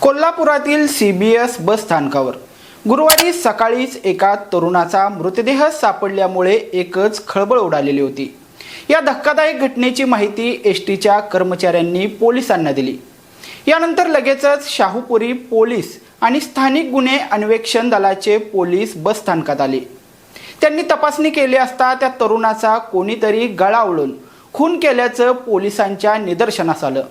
कोल्हापुरातील C B S bus स्थानकावर. गुरुवारी सकाळीच एका तरुणाचा मृतदेह सापडल्यामुळे एकच खळबळ उडालेली होती. या धक्कादायक घटनेची माहिती एस टीच्या कर्मचाऱ्यांनी पोलिसांना दिली. यानंतर लगेचच शाहूपुरी पोलीस आणि स्थानिक गुन्हे अन्वेषण दलाचे पोलीस बस स्थानकात आले. त्यांनी तपासणी केली असता त्या तरुणाचा कोणीतरी गळा उडून खून केल्याचं पोलिसांच्या निदर्शनास आलं.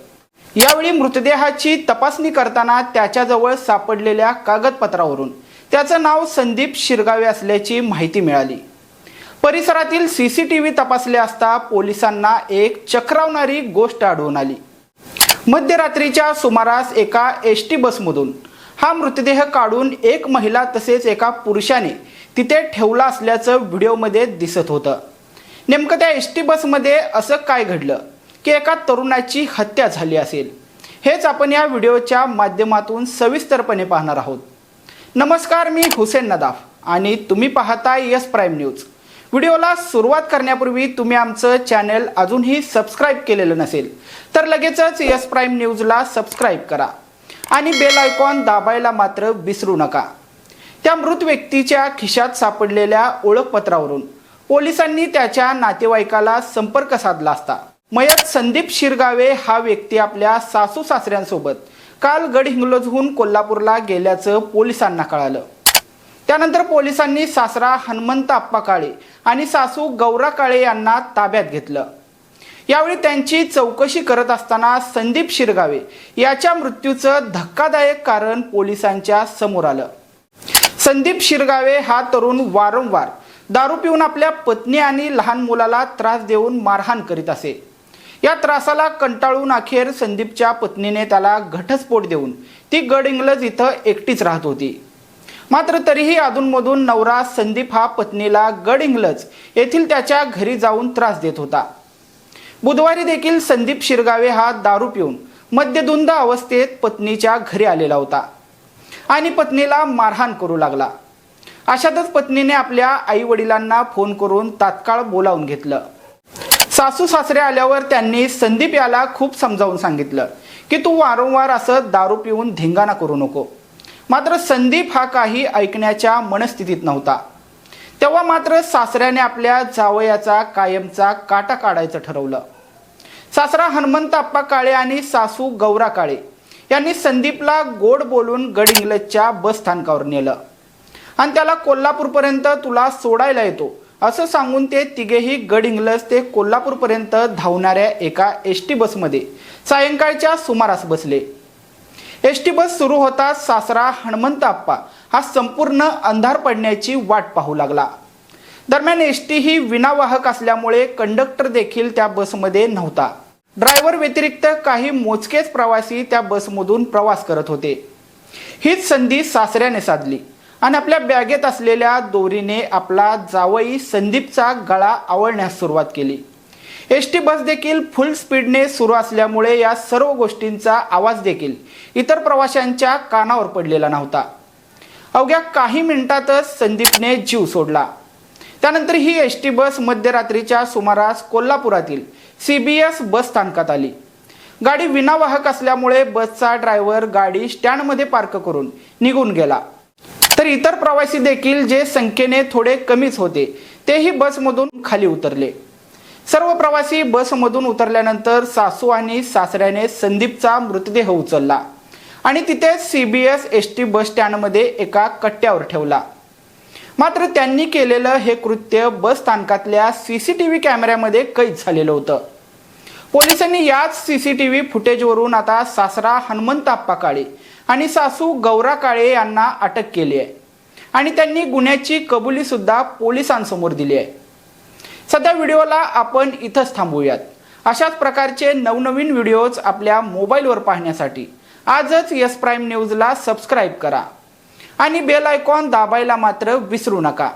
यावेळी मृतदेहाची तपासणी करताना त्याच्याजवळ सापडलेल्या कागदपत्रावरून. त्याचं नाव संदीप शिरगावे असल्याची माहिती मिळाली. परिसरातील सी सी टी व्ही तपासले असता पोलिसांना एक चक्रावणारी गोष्ट आढळून आली. मध्यरात्रीच्या सुमारास एका एस टी बसमधून हा मृतदेह काढून एक महिला तसेच एका पुरुषाने तिथे ठेवला असल्याचं व्हिडिओमध्ये दिसत होतं. नेमकं त्या एस टी बसमध्ये असं काय घडलं? की एका तरुणाची हत्या झाली असेल. हेच आपण या व्हिडिओच्या माध्यमातून सविस्तरपणे पाहणार आहोत. नमस्कार मी हुसेन नदाफ आणि तुम्ही पाहता यस प्राईम न्यूज. व्हिडिओला सुरुवात करण्यापूर्वी तुम्ही आमचं चॅनल अजूनही सबस्क्राईब केलेलं नसेल तर लगेचच यस प्राईम न्यूजला सबस्क्राईब करा आणि बेल आयकॉन दाबायला मात्र विसरू नका. त्या मृत व्यक्तीच्या खिशात सापडलेल्या ओळखपत्रावरून पोलिसांनी त्याच्या नातेवाईकाला संपर्क साधला असता. मयत संदीप शिरगावे हा व्यक्ती आपल्या सासू सासऱ्यांसोबत काल गडहिंग्लजहून कोल्हापूरला गेल्याचं पोलिसांना कळालं. त्यानंतर पोलिसांनी सासरा हनुमंत आप्पा काळे आणि सासू गौरा काळे यांना ताब्यात घेतलं. यावेळी त्यांची चौकशी करत असताना संदीप शिरगावे याच्या मृत्यूचं धक्कादायक कारण पोलिसांच्या समोर आलं. संदीप शिरगावे हा तरुण वारंवार दारू पिऊन आपल्या पत्नी आणि लहान मुलाला त्रास देऊन मारहाण करीत असे. या त्रासाला कंटाळून अखेर संदीपच्या पत्नीने त्याला घटस्फोट देऊन ती गड इंग्लज इथं एकटीच राहत होती. मात्र तरीही अधूनमधून नवरा संदीप हा पत्नीला गड इंग्लज येथील त्याच्या घरी जाऊन त्रास देत होता. बुधवारी देखील संदीप शिरगावे हा दारू पिऊन मद्यधुंद अवस्थेत पत्नीच्या घरी आलेला होता आणि पत्नीला मारहाण करू लागला. अशातच पत्नीने आपल्या आई वडिलांना फोन करून तात्काळ बोलावून घेतलं. सासू सासरे आल्यावर त्यांनी संदीप याला खूप समजावून सांगितलं की तू वारंवार असं दारू पिऊन धिंगाणा करू नको. मात्र संदीप हा काही ऐकण्याच्या मनस्थितीत नव्हता. तेव्हा मात्र सासऱ्याने आपल्या जावयाचा कायमचा काटा काढायचं ठरवलं. सासरा हनुमंत आप्पा काळे आणि सासू गौरा काळे यांनी संदीपला गोड बोलून गड इंग्लजच्या बस स्थानकावर नेलं. आणि त्याला कोल्हापूरपर्यंत तुला सोडायला येतो असं सांगून ते तिघेही गड इंग्लज ते कोल्हापूरपर्यंत धावणाऱ्या एका एस टी बसमध्ये सायंकाळच्या सुमारास बसले. एस टी बस सुरू होताच सासरा हनुमंत आप्पा. हा संपूर्ण अंधार पडण्याची वाट पाहू लागला. दरम्यान एस टी ही विनावाहक असल्यामुळे कंडक्टर देखील त्या बसमध्ये नव्हता. ड्रायव्हर व्यतिरिक्त काही मोजकेच प्रवासी त्या बसमधून प्रवास करत होते. हीच संधी सासऱ्याने साधली. आणि आपल्या बॅगेत असलेल्या दोरीने आपला जावई संदीपचा गळा आवळण्यास सुरुवात केली. एस टी बस देखील फुल स्पीडने सुरू असल्यामुळे या सर्व गोष्टींचा आवाज देखील इतर प्रवाशांच्या कानावर पडलेला नव्हता. अवघ्या काही मिनिटातच संदीपने जीव सोडला. त्यानंतर ही एस टी बस मध्यरात्रीच्या सुमारास कोल्हापुरातील सी बी एस बस स्थानकात आली. गाडी विनावाहक असल्यामुळे बसचा ड्रायव्हर गाडी स्टँडमध्ये पार्क करून निघून गेला. तर इतर प्रवासी देखील जे संख्येने थोडे कमीच होते तेही बसमधून खाली उतरले. सर्व प्रवासी बसमधून उतरल्यानंतर सासू आणि सासऱ्याने संदीपचा मृतदेह उचलला आणि तिथे C B S S T bus स्टँडमध्ये एका कट्ट्यावर ठेवला. मात्र त्यांनी केलेलं हे कृत्य बस स्थानकातल्या सी सी टी व्ही कॅमेऱ्यामध्ये कैद झालेलं होतं. पोलिसांनी याच सी सी टी व्ही फुटेजवरून आता सासरा हनुमंत आप्पा काळे आणि सासू गौरा काळे यांना अटक केली आहे. आणि त्यांनी गुन्ह्याची कबुली सुद्धा पोलिसांसमोर दिली आहे. सध्या व्हिडिओला आपण इथंच थांबूयात. अशाच प्रकारचे नवनवीन व्हिडिओज आपल्या मोबाईलवर पाहण्यासाठी आजच यस प्राईम न्यूजला सबस्क्राईब करा. आणि बेल आयकॉन दाबायला मात्र विसरू नका.